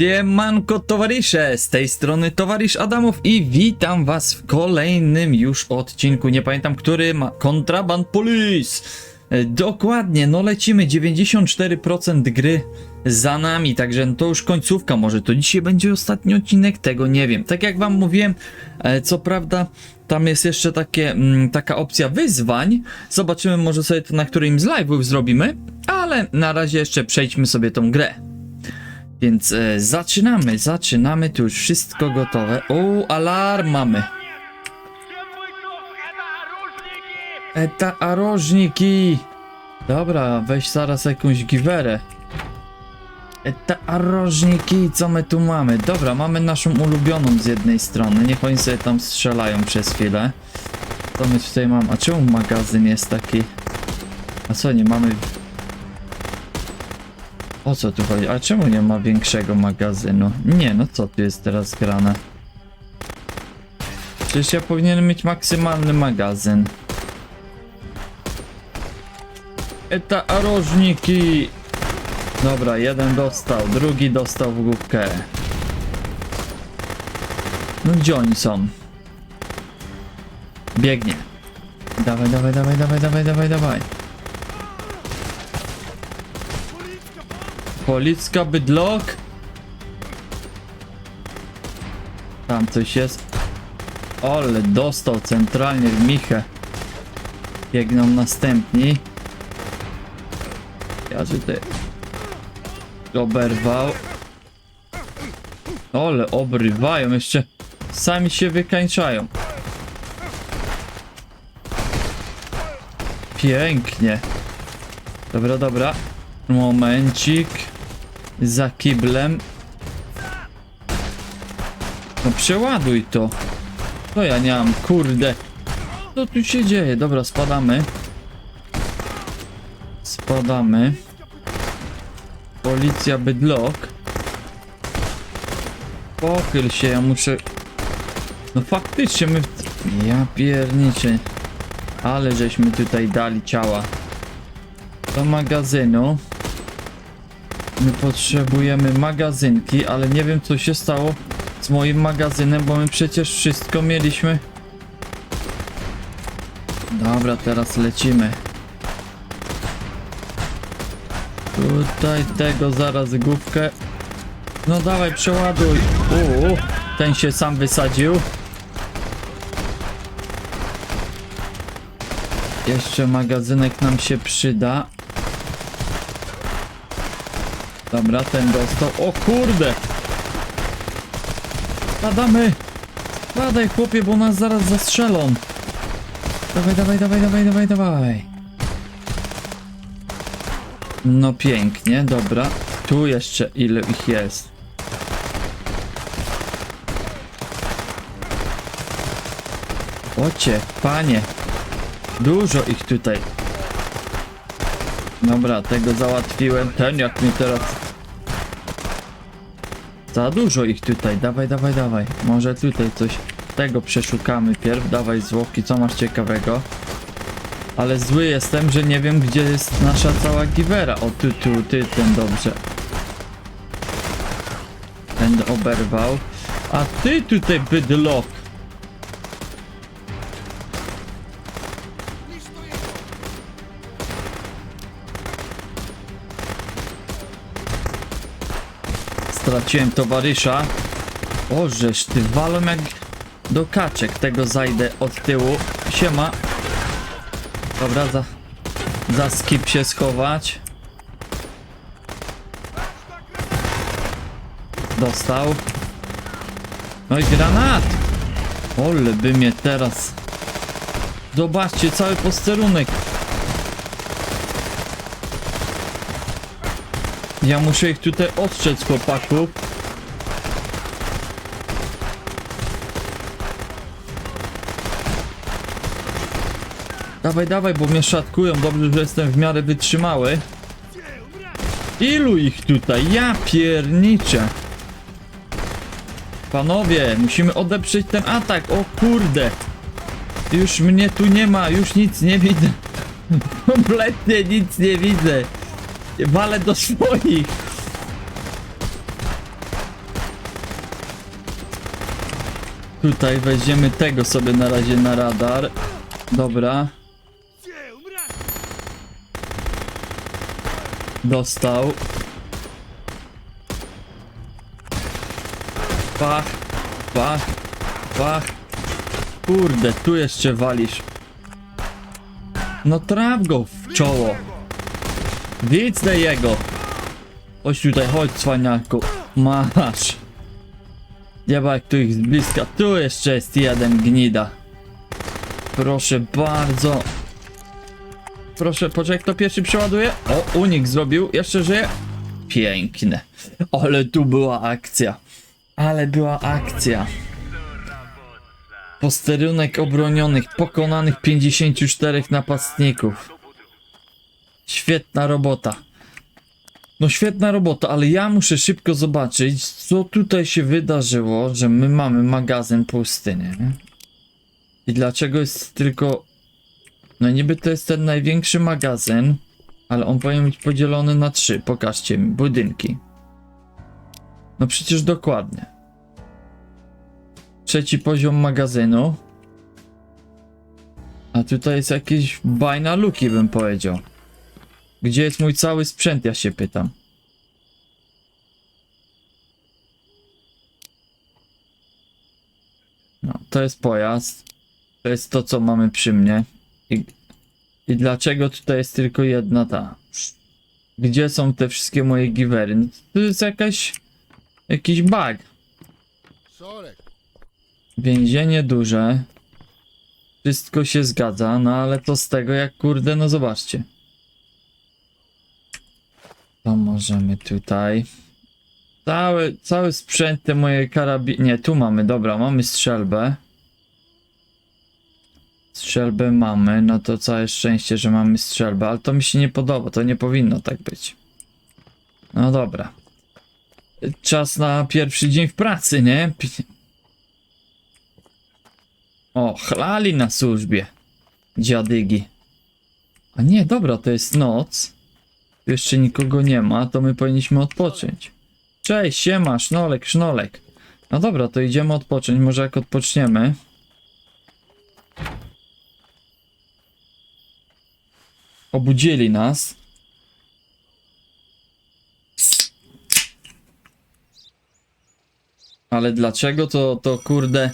Siemanko towarzysze, z tej strony towarzysz Adamów i witam was w kolejnym już odcinku, nie pamiętam który, ma Kontraband Police. E, Dokładnie, no lecimy, 94% gry za nami, także no to już końcówka, może to dzisiaj będzie ostatni odcinek, tego nie wiem. Tak jak wam mówiłem, e, co prawda tam jest jeszcze takie, mm, taka opcja wyzwań, zobaczymy może sobie to na którymś z live'ów zrobimy, ale na razie jeszcze przejdźmy sobie tą grę. Więc e, zaczynamy, zaczynamy, tu już wszystko gotowe. O, alarm mamy. Eta arożniki. Dobra, weź zaraz jakąś giwerę. Eta arożniki, co my tu mamy? Dobra, mamy naszą ulubioną z jednej strony. Niech oni sobie tam strzelają przez chwilę. Co my tutaj mamy? A czemu magazyn jest taki? A co, nie mamy o co tu chodzi? A czemu nie ma większego magazynu? Nie, no co tu jest teraz grane? Przecież ja powinienem mieć maksymalny magazyn. Eta arożniki! Dobra, jeden dostał, drugi dostał w główkę. No gdzie oni są? Biegnie. Dawaj, dawaj, dawaj, dawaj, dawaj, dawaj, dawaj. Policka bydlok. Tam coś jest. Ole, dostał centralnie w michę. Biegną następni. Ja tutaj oberwał. Ole, obrywają jeszcze. Sami się wykańczają. Pięknie. Dobra, dobra. Momencik. Za kiblem. No przeładuj to. To ja nie mam, kurde. Co tu się dzieje? Dobra, spadamy. Spadamy. Policja bydlok. Pochyl się, ja muszę... No faktycznie my... Ja pierniczę. Ale żeśmy tutaj dali ciała. Do magazynu. My potrzebujemy magazynki, ale nie wiem co się stało z moim magazynem, bo my przecież wszystko mieliśmy. Dobra, teraz lecimy. Tutaj tego zaraz główkę. No dawaj, przeładuj. Uuu, ten się sam wysadził. Jeszcze magazynek nam się przyda. Dobra, ten dostał. O kurde! Spadamy! Spadaj chłopie, bo nas zaraz zastrzelą. Dawaj, dawaj, dawaj, dawaj, dawaj, dawaj. No pięknie, dobra. Tu jeszcze ile ich jest. Ocie, panie. Dużo ich tutaj. Dobra, tego załatwiłem. Ten jak mi teraz... Za dużo ich tutaj. Dawaj, dawaj, dawaj. Może tutaj coś tego przeszukamy pierw. Dawaj zwłoki, co masz ciekawego? Ale zły jestem, że nie wiem gdzie jest nasza cała giwera. O, tu, tu, ty, ten dobrze. Ten oberwał. A ty tutaj bydlok. Straciłem towarzysza. O, żeż ty walą jak do kaczek. Tego zajdę od tyłu. Siema. Dobra, za, za skip się schować. Dostał. No i granat! Ole by mnie teraz... Zobaczcie, cały posterunek. Ja muszę ich tutaj ostrzec, chłopaków. Dawaj, dawaj, bo mnie szatkują. Dobrze, że jestem w miarę wytrzymały. Ilu ich tutaj? Ja pierniczę. Panowie, musimy odeprzeć ten atak. O kurde. Już mnie tu nie ma, już nic nie widzę. Kompletnie nic nie widzę. Walę do swoich! Tutaj weźmiemy tego sobie na razie na radar. Dobra. Dostał. Pach, pach, pach. Kurde, tu jeszcze walisz. No traf go w czoło. Widzę jego. Chodź tutaj, chodź cwaniaku. Masz. Jeba jak tu ich z bliska. Tu jeszcze jest jeden gnida. Proszę bardzo. Proszę, poczekaj, kto pierwszy przeładuje? O, unik zrobił. Jeszcze żyje. Piękne. Ale tu była akcja. Ale była akcja. Posterunek obronionych, pokonanych 54 napastników. Świetna robota. No świetna robota, ale ja muszę szybko zobaczyć, co tutaj się wydarzyło, że my mamy magazyn pusty, nie? I dlaczego jest tylko... No niby to jest ten największy magazyn, ale on powinien być podzielony na trzy. Pokażcie mi, budynki. No przecież dokładnie. Trzeci poziom magazynu. A tutaj jest jakieś bajna luki, bym powiedział. Gdzie jest mój cały sprzęt, ja się pytam. No, to jest pojazd. To jest to, co mamy przy mnie. I, i dlaczego tutaj jest tylko jedna ta? Gdzie są te wszystkie moje givery? No, to jest jakaś... Jakiś bug. Więzienie duże. Wszystko się zgadza, no ale to z tego jak kurde, no zobaczcie. To możemy tutaj. Cały, cały sprzęt te moje karabiny. Nie, tu mamy, dobra, mamy strzelbę. Strzelbę mamy, no to całe szczęście, że mamy strzelbę, ale to mi się nie podoba, to nie powinno tak być. No dobra. Czas na pierwszy dzień w pracy, nie? O, chlali na służbie. Dziadygi. A nie, dobra, to jest noc. Jeszcze nikogo nie ma, to my powinniśmy odpocząć. Cześć, siema, sznolek, sznolek. No dobra, to idziemy odpocząć. Może jak odpoczniemy. Obudzili nas. Ale dlaczego to, to kurde...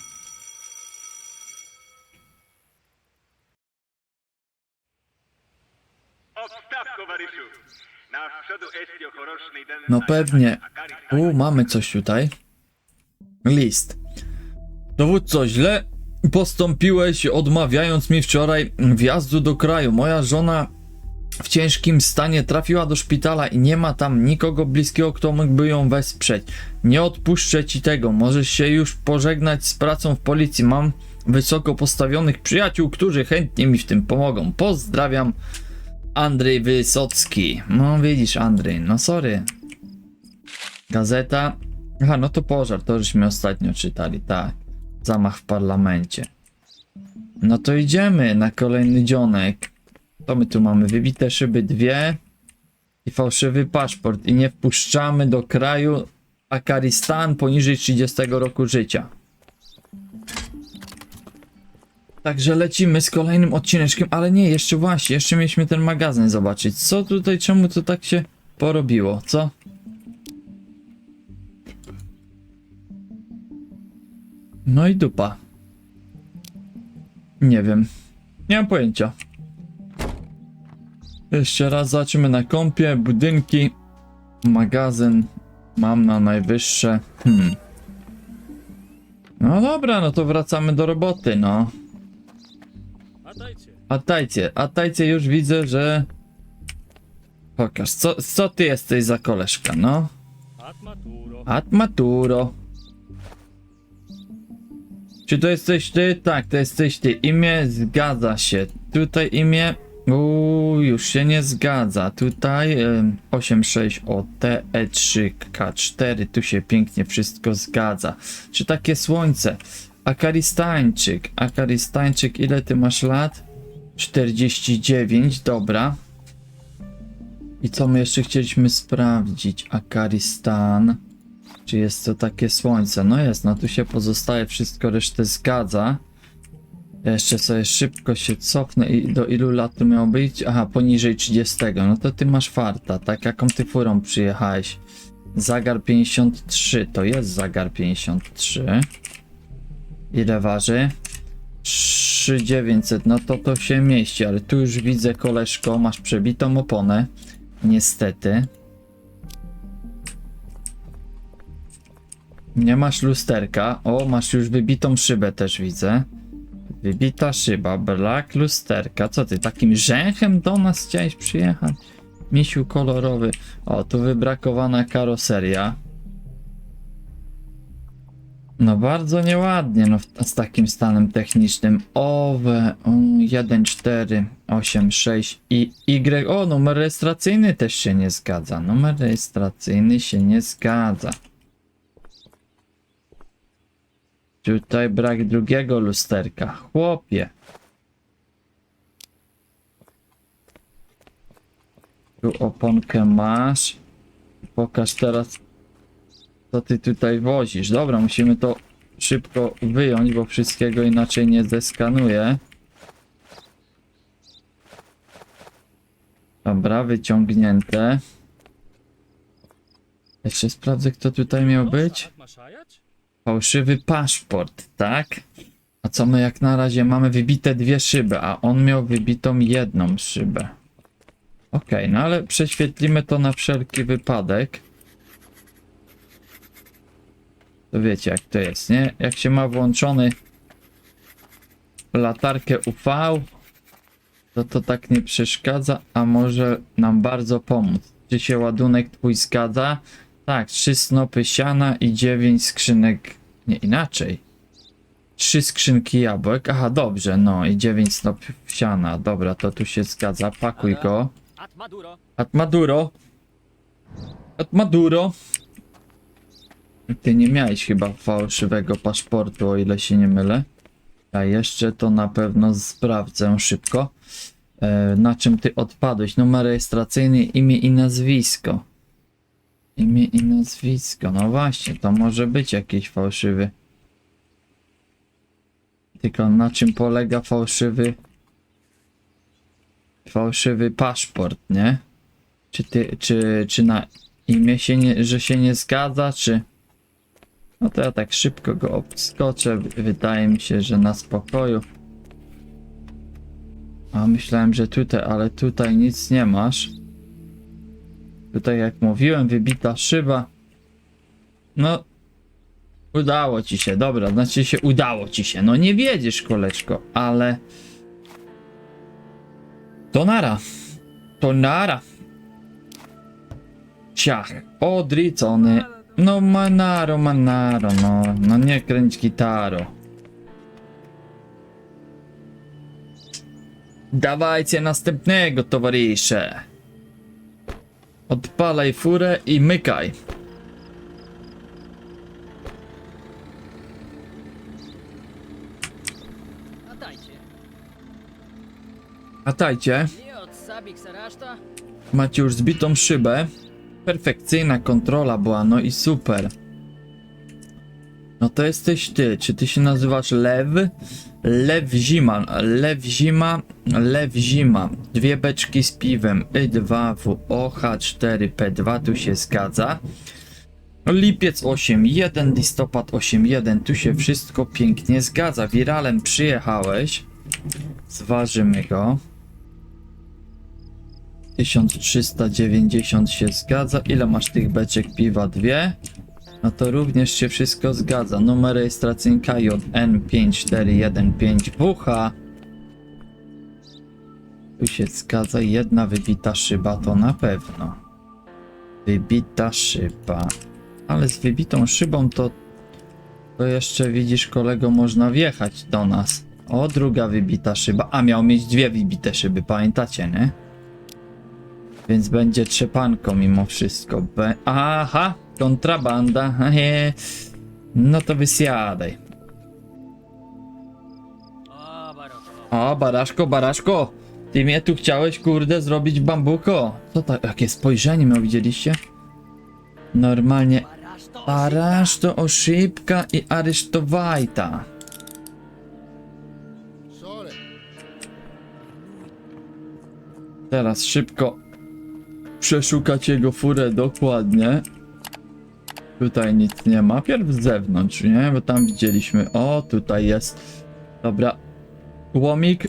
No pewnie. U, mamy coś tutaj. List. Dowódco, źle postąpiłeś, odmawiając mi wczoraj wjazdu do kraju. Moja żona w ciężkim stanie trafiła do szpitala i nie ma tam nikogo bliskiego, kto mógłby ją wesprzeć. Nie odpuszczę ci tego. Możesz się już pożegnać z pracą w policji. Mam wysoko postawionych przyjaciół, którzy chętnie mi w tym pomogą. Pozdrawiam. Andrzej Wysocki. No widzisz, Andrzej, no sorry. Gazeta. Aha, no to pożar, to żeśmy ostatnio czytali, tak. Zamach w parlamencie. No to idziemy na kolejny dzionek. To my tu mamy wybite szyby dwie i fałszywy paszport i nie wpuszczamy do kraju Akaristan poniżej 30 roku życia. Także lecimy z kolejnym odcineczkiem, ale nie, jeszcze właśnie, jeszcze mieliśmy ten magazyn zobaczyć. Co tutaj, czemu to tak się porobiło, co? No i dupa. Nie wiem. Nie mam pojęcia. Jeszcze raz zobaczymy na kompie, budynki, magazyn. Mam na najwyższe. Hmm. No dobra, no to wracamy do roboty, no. Latajcie. A tajcie, a tajcie już widzę, że... Pokaż, co, co ty jesteś za koleżka, no? Atmaturo. Atmaturo. Czy to jesteś ty? Tak, to jesteś ty. Imię zgadza się. Tutaj imię. Uuu, już się nie zgadza. Tutaj em, 86 o TE3K4. Tu się pięknie wszystko zgadza. Czy takie słońce? Akaristańczyk. Akaristańczyk, ile ty masz lat? 49, dobra. I co my jeszcze chcieliśmy sprawdzić? Akaristan. Czy jest to takie słońce? No jest, no tu się pozostaje, wszystko resztę zgadza. Ja jeszcze sobie szybko się cofnę i do ilu lat to miało być? Aha, poniżej 30. No to ty masz farta, tak? Jaką ty furą przyjechałeś? Zagar 53, to jest Zagar 53. Ile waży? 3900, no to to się mieści, ale tu już widzę koleżko, masz przebitą oponę. Niestety. Nie masz lusterka. O, masz już wybitą szybę też widzę. Wybita szyba, brak lusterka. Co ty, takim rzęchem do nas chciałeś przyjechać? Misiu kolorowy. O, tu wybrakowana karoseria. No bardzo nieładnie, no z takim stanem technicznym. OWE um, 1, 4, 8, 6 i Y. O, numer rejestracyjny też się nie zgadza. Numer rejestracyjny się nie zgadza. Tutaj brak drugiego lusterka. Chłopie. Tu oponkę masz. Pokaż teraz, co ty tutaj wozisz. Dobra, musimy to szybko wyjąć, bo wszystkiego inaczej nie zeskanuję. Dobra, wyciągnięte. Jeszcze sprawdzę, kto tutaj miał być. Fałszywy paszport, tak? A co my jak na razie mamy wybite dwie szyby, a on miał wybitą jedną szybę. Okej, no ale prześwietlimy to na wszelki wypadek. To wiecie jak to jest, nie? Jak się ma włączony latarkę UV, to to tak nie przeszkadza, a może nam bardzo pomóc. Czy się ładunek twój zgadza? Tak, trzy snopy siana i dziewięć skrzynek. Nie inaczej. Trzy skrzynki jabłek. Aha, dobrze, no i dziewięć snopów siana. Dobra, to tu się zgadza. Pakuj go. At Maduro. At Maduro. At Maduro. Ty nie miałeś chyba fałszywego paszportu, o ile się nie mylę. Ja jeszcze to na pewno sprawdzę szybko. E, na czym ty odpadłeś? Numer rejestracyjny, imię i nazwisko. Imię i nazwisko. No właśnie, to może być jakiś fałszywy. Tylko na czym polega fałszywy fałszywy paszport, nie? Czy ty, czy, czy na imię się nie, że się nie zgadza, czy... No to ja tak szybko go obskoczę, wydaje mi się, że na spokoju. A myślałem, że tutaj, ale tutaj nic nie masz. Tutaj jak mówiłem, wybita szyba. No, udało ci się, dobra, znaczy się udało ci się. No nie wiedziesz, koleżko, ale... To nara. To nara. Ciach. Odricony. No manaro, manaro, no. No nie kręć gitaro. Dawajcie następnego, towarzysze. Odpalaj furę i mykaj. A dajcie. A tajcie. Nie od Sabik Saraszta. Macie już zbitą szybę. Perfekcyjna kontrola była, no i super. No to jesteś ty. Czy ty się nazywasz Lew? Lew Zima. Lew Zima. Lew Zima. Dwie beczki z piwem. Y2 WOH4P2. Tu się zgadza. Lipiec 8.1, listopad 8.1. Tu się wszystko pięknie zgadza. Wiralem przyjechałeś. Zważymy go. 1390 się zgadza. Ile masz tych beczek piwa? Dwie? No to również się wszystko zgadza. Numer rejestracyjny KJN5415WH. Tu się zgadza. Jedna wybita szyba to na pewno. Wybita szyba. Ale z wybitą szybą to to jeszcze widzisz kolego można wjechać do nas. O, druga wybita szyba. A miał mieć dwie wybite szyby, pamiętacie, nie? Więc będzie trzepanko mimo wszystko. Be Aha, kontrabanda. Hehe. No to wysiadaj. O, baraszko, baraszko. Ty mnie tu chciałeś, kurde, zrobić bambuko. Co to, jakie spojrzenie miał, widzieliście? Normalnie to Areszto oszybka i aresztowajta. Teraz szybko przeszukać jego furę dokładnie. Tutaj nic nie ma. Pierw z zewnątrz, nie? Bo tam widzieliśmy. O, tutaj jest. Dobra. Łomik.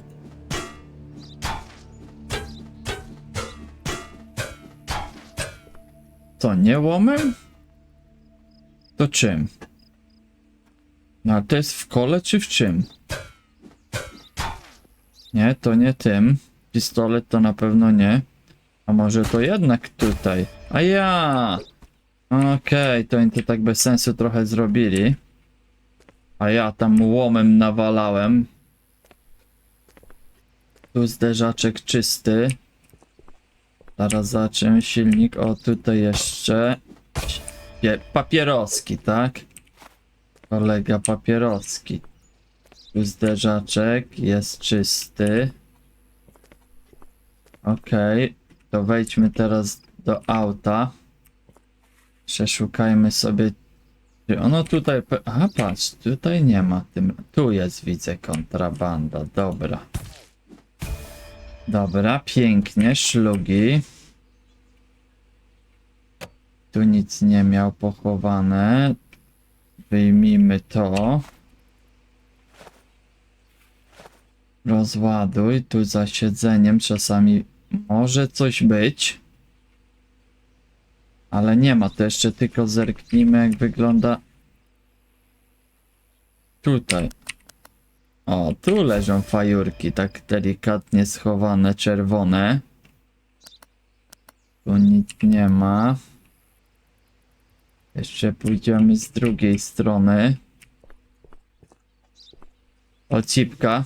Co, nie łomem? To czym? No, to jest w kole czy w czym? Nie, to nie tym. Pistolet to na pewno nie. Może to jednak tutaj? A ja! Okej, to oni to tak bez sensu trochę zrobili. A ja tam łomem nawalałem. Tu zderzaczek czysty. Zaraz zobaczymy silnik. O, tutaj jeszcze. Pie- papieroski, tak? Kolega papieroski. Tu zderzaczek jest czysty. Okej, to wejdźmy teraz do auta. Przeszukajmy sobie. Ono tutaj. Aha, patrz, tutaj nie ma tym. Tu jest, widzę, kontrabanda. Dobra. Dobra, pięknie, szlugi. Tu nic nie miał pochowane. Wyjmijmy to. Rozładuj, tu za siedzeniem czasami może coś być. Ale nie ma, to jeszcze tylko zerknijmy jak wygląda tutaj. O, tu leżą fajurki, tak delikatnie schowane, czerwone. Tu nic nie ma. Jeszcze pójdziemy z drugiej strony. Ocipka.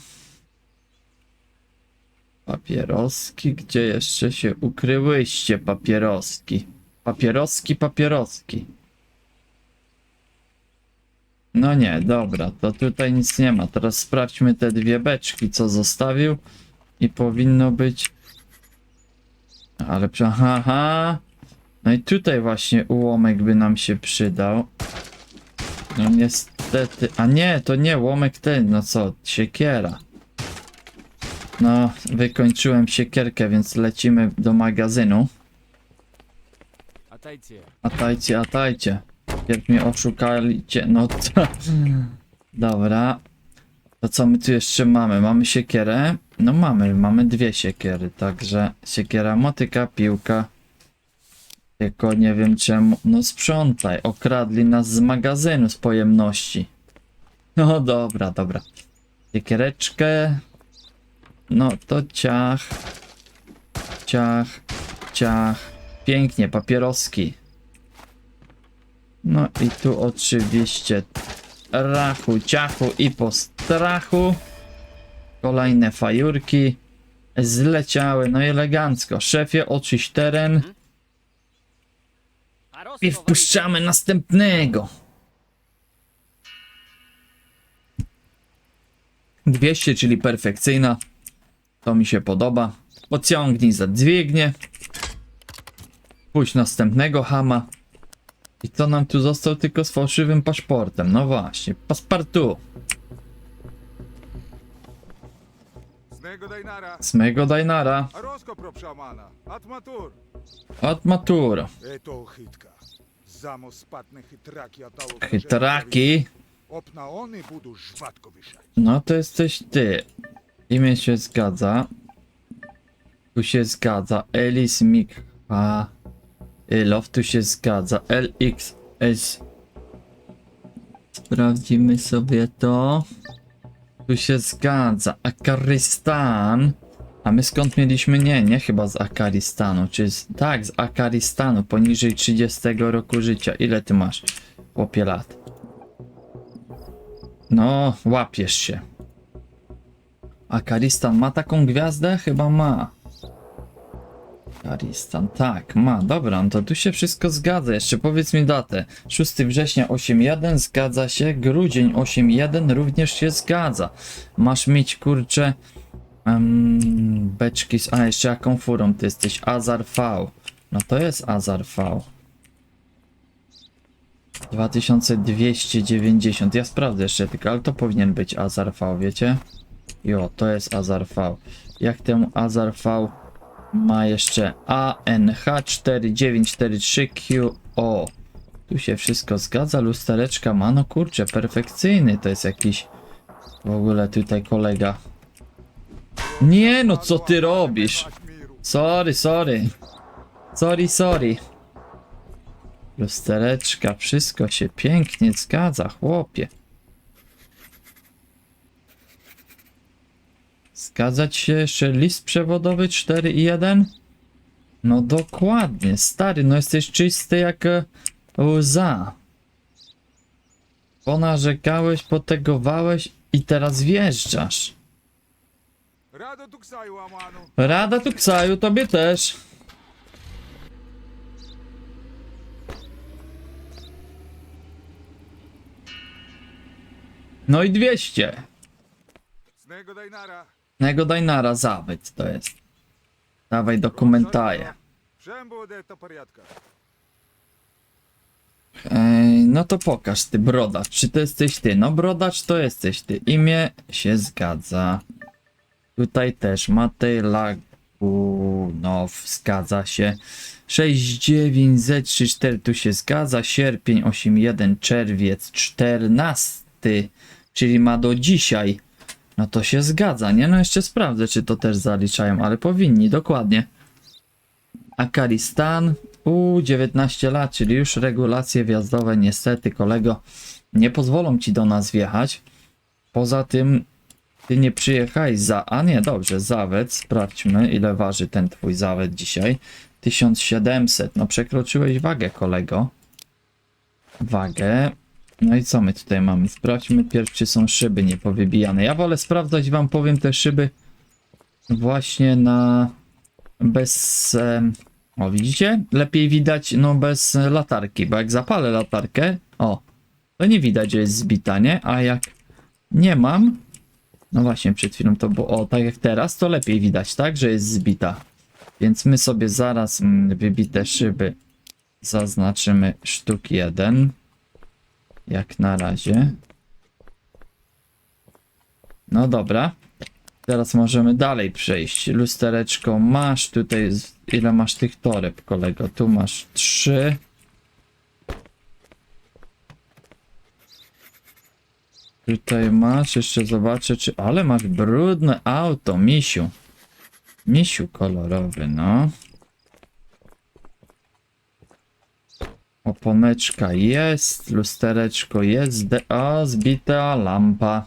Papieroski, gdzie jeszcze się ukryłyście papieroski? Papieroski, papieroski. No nie, dobra, to tutaj nic nie ma. Teraz sprawdźmy te dwie beczki, co zostawił. I powinno być... Ale prze... Haha. No i tutaj właśnie ułomek by nam się przydał. No niestety... A nie, to nie, łomek ten, no co, siekiera. No, wykończyłem siekierkę, więc lecimy do magazynu. Atajcie. Atajcie, atajcie. Pierw mnie oszukaliście, no to... Dobra. To co my tu jeszcze mamy? Mamy siekierę? No mamy, mamy dwie siekiery, także siekiera, motyka, piłka. Tylko nie wiem czemu... No sprzątaj, okradli nas z magazynu z pojemności. No dobra, dobra. Siekiereczkę. No to ciach. Ciach, ciach. Pięknie, papieroski. No i tu oczywiście rachu, ciachu i po strachu. Kolejne fajurki zleciały, no i elegancko. Szefie, oczyść teren i wpuszczamy następnego. 200, czyli perfekcyjna. To mi się podoba. Pociągnij za dźwignię. Pójdź następnego hama. I co nam tu został tylko z fałszywym paszportem? No właśnie, paspartu. Smego Dajnara. Smego Dajnara. Rozkop. Atmatur. Atmatur. To chytraki No to jesteś ty. Imię się zgadza. Tu się zgadza. Elis Mikha. Ilow tu się zgadza. LXS. Sprawdzimy sobie to. Tu się zgadza. Akaristan. A my skąd mieliśmy? Nie, nie chyba z Akaristanu. Czy z... Tak, z Akaristanu. Poniżej 30 roku życia. Ile ty masz? Chłopie lat. No, łapiesz się. A Karistan ma taką gwiazdę? Chyba ma. Karistan, tak, ma. Dobra, no to tu się wszystko zgadza. Jeszcze powiedz mi datę. 6 września 8.1 zgadza się. Grudzień 8.1 również się zgadza. Masz mieć kurczę. em, beczki. z- A jeszcze jaką furą ty jesteś? Azar V. No to jest Azar V. 2290. Ja sprawdzę jeszcze tylko, ale to powinien być Azar V, wiecie? Jo, to jest Azar V. Jak ten Azar V ma jeszcze ANH4943QO. Tu się wszystko zgadza, lustereczka ma, no kurczę, perfekcyjny to jest jakiś w ogóle tutaj kolega. Nie no, co ty robisz? Sorry, sorry. Sorry, sorry. Lustereczka, wszystko się pięknie zgadza, chłopie. Zgadzać się jeszcze list przewodowy 4 i 1? No dokładnie, stary, no jesteś czysty jak e, łza. Ponarzekałeś, potegowałeś i teraz wjeżdżasz. Rado tu ksaju, Amanu. Rada tu Ksaju, tobie też. No i 200. Snego Dajnara. Nego Dajnara zabyt to jest. Dawaj dokumentaje. Wszem буде to порядка. Ej, no to pokaż ty, brodacz. Czy to jesteś ty? No brodacz to jesteś ty. Imię się zgadza. Tutaj też Matej Lagunow zgadza się. 69Z34 tu się zgadza. Sierpień 81, czerwiec 14, czyli ma do dzisiaj. no to się zgadza, nie? No jeszcze sprawdzę, czy to też zaliczają, ale powinni, dokładnie. Akaristan, u 19 lat, czyli już regulacje wjazdowe niestety kolego nie pozwolą ci do nas wjechać. Poza tym ty nie przyjechałeś za, a nie, dobrze, zawet, sprawdźmy ile waży ten twój zawet dzisiaj. 1700, no przekroczyłeś wagę kolego. Wagę. No i co my tutaj mamy? Sprawdźmy pierw, czy są szyby niepowybijane. Ja wolę sprawdzać, wam powiem, te szyby właśnie na bez... em, o, widzicie? Lepiej widać, no bez latarki, bo jak zapalę latarkę, o, to nie widać, że jest zbita, nie? A jak nie mam, no właśnie przed chwilą to było, o, tak jak teraz, to lepiej widać, tak, że jest zbita. Więc my sobie zaraz mm, wybite szyby zaznaczymy sztuk jeden, jak na razie. No dobra. Teraz możemy dalej przejść. Lustereczko masz tutaj. Ile masz tych toreb, kolego? Tu masz trzy. Tutaj masz, jeszcze zobaczę, czy. Ale masz brudne auto, misiu. Misiu kolorowy, no. Oponeczka jest, lustereczko jest, o, zbita lampa.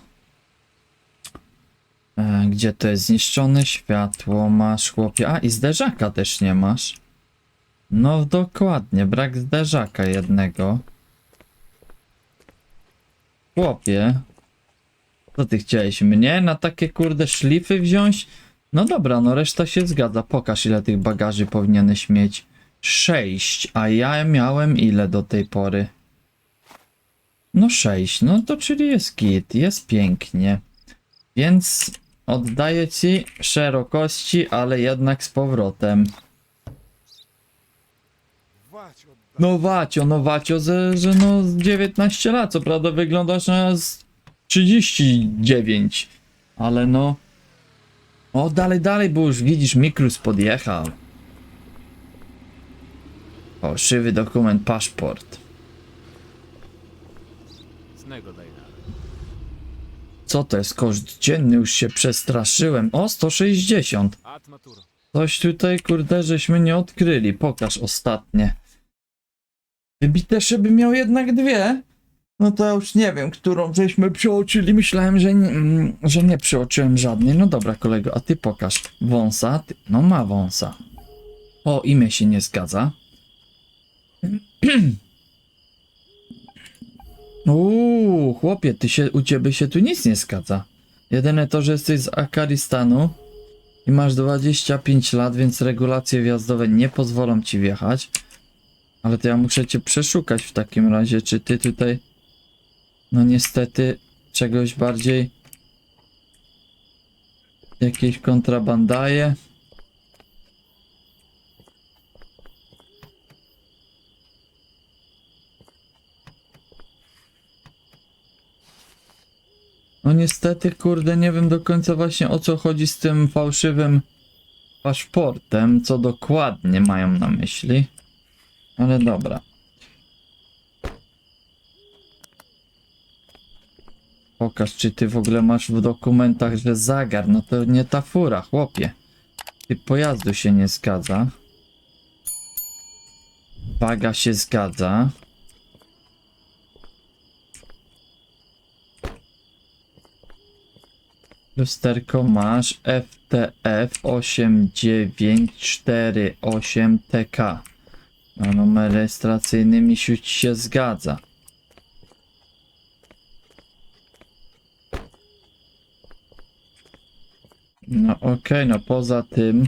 E, gdzie to jest zniszczone światło? Masz chłopie. A i zderzaka też nie masz. No dokładnie, brak zderzaka jednego. Chłopie. Co ty chciałeś mnie na takie kurde szlify wziąć? No dobra, no reszta się zgadza. Pokaż ile tych bagaży powinieneś mieć. Sześć, a ja miałem ile do tej pory? No sześć, no to czyli jest git, jest pięknie. Więc oddaję ci szerokości, ale jednak z powrotem. No Wacio, no Wacio, że, że no z 19 lat, co prawda wyglądasz na z 39, ale no... O, dalej, dalej, bo już widzisz, Mikrus podjechał. Fałszywy dokument, paszport. Co to jest koszt dzienny? Już się przestraszyłem. O, 160. Atmaturo. Coś tutaj, kurde, żeśmy nie odkryli. Pokaż ostatnie. Wybite szyby miał jednak dwie. No to ja już nie wiem, którą żeśmy przeoczyli. Myślałem, że nie, mm, że nie przeoczyłem żadnej. No dobra, kolego, a ty pokaż. Wąsa? Ty, no ma wąsa. O, imię się nie zgadza. Uuu, chłopie, ty się, u ciebie się tu nic nie zgadza. Jedyne to, że jesteś z Akaristanu i masz 25 lat, więc regulacje wjazdowe nie pozwolą ci wjechać. Ale to ja muszę cię przeszukać w takim razie, czy ty tutaj, no niestety, czegoś bardziej jakieś kontrabandaje. No niestety, kurde, nie wiem do końca właśnie o co chodzi z tym fałszywym paszportem, co dokładnie mają na myśli. Ale dobra. Pokaż, czy ty w ogóle masz w dokumentach, że zagar. No to nie ta fura, chłopie. Typ pojazdu się nie zgadza. Waga się zgadza. Lusterko masz FTF 8948TK. No, numer rejestracyjny misiu ci się zgadza. No okej, no poza tym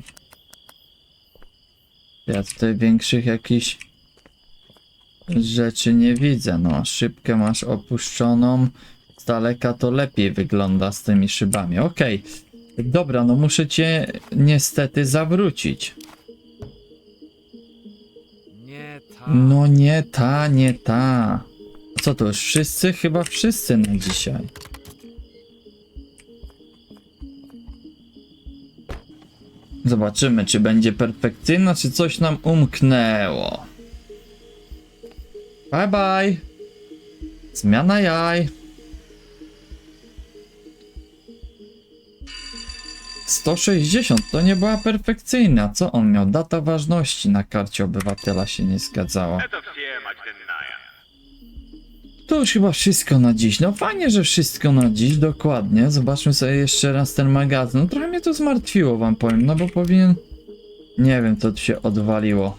ja tutaj większych jakichś rzeczy nie widzę. No, szybkę masz opuszczoną. Z daleka to lepiej wygląda z tymi szybami. Okej. Dobra, no muszę cię niestety zawrócić. Nie ta. No nie ta, nie ta. Co to już wszyscy? Chyba wszyscy na dzisiaj. Zobaczymy, czy będzie perfekcyjna, czy coś nam umknęło. Bye bye. Zmiana jaj. 160 to nie była perfekcyjna. Co on miał? Data ważności na karcie obywatela się nie zgadzała. To już chyba wszystko na dziś. No fajnie, że wszystko na dziś, dokładnie. Zobaczmy sobie jeszcze raz ten magazyn. No, trochę mnie to zmartwiło, wam powiem, no bo powinien... Nie wiem, co tu się odwaliło.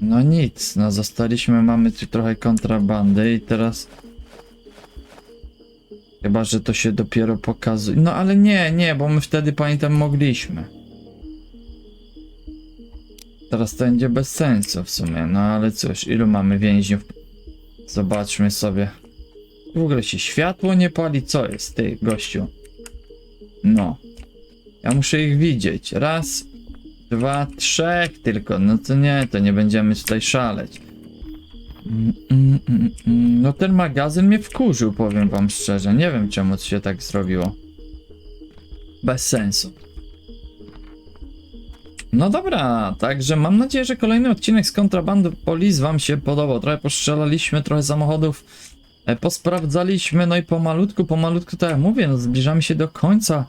No nic, no zostaliśmy, mamy tu trochę kontrabandy i teraz Chyba, że to się dopiero pokazuje. No ale nie, nie, bo my wtedy pamiętam mogliśmy. Teraz to będzie bez sensu w sumie, no ale cóż, ilu mamy więźniów? Zobaczmy sobie. W ogóle się światło nie pali, co jest ty, gościu? No. Ja muszę ich widzieć. Raz, dwa, trzech tylko. No to nie, to nie będziemy tutaj szaleć. No ten magazyn mnie wkurzył, powiem wam szczerze. Nie wiem czemu się tak zrobiło. Bez sensu. No dobra, także mam nadzieję, że kolejny odcinek z Kontrabandy Police wam się podobał. Trochę postrzelaliśmy, trochę samochodów e, posprawdzaliśmy, no i pomalutku, pomalutku, tak jak mówię, no zbliżamy się do końca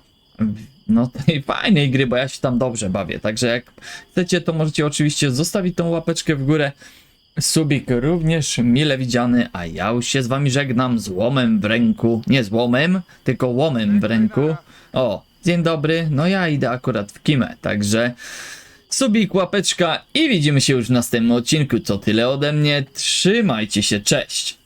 no tej fajnej gry, bo ja się tam dobrze bawię. Także jak chcecie, to możecie oczywiście zostawić tą łapeczkę w górę. Subik również mile widziany, a ja już się z wami żegnam z łomem w ręku. Nie z łomem, tylko łomem w ręku. O, dzień dobry, no ja idę akurat w kimę, także subik, łapeczka i widzimy się już w następnym odcinku. To tyle ode mnie, trzymajcie się, cześć!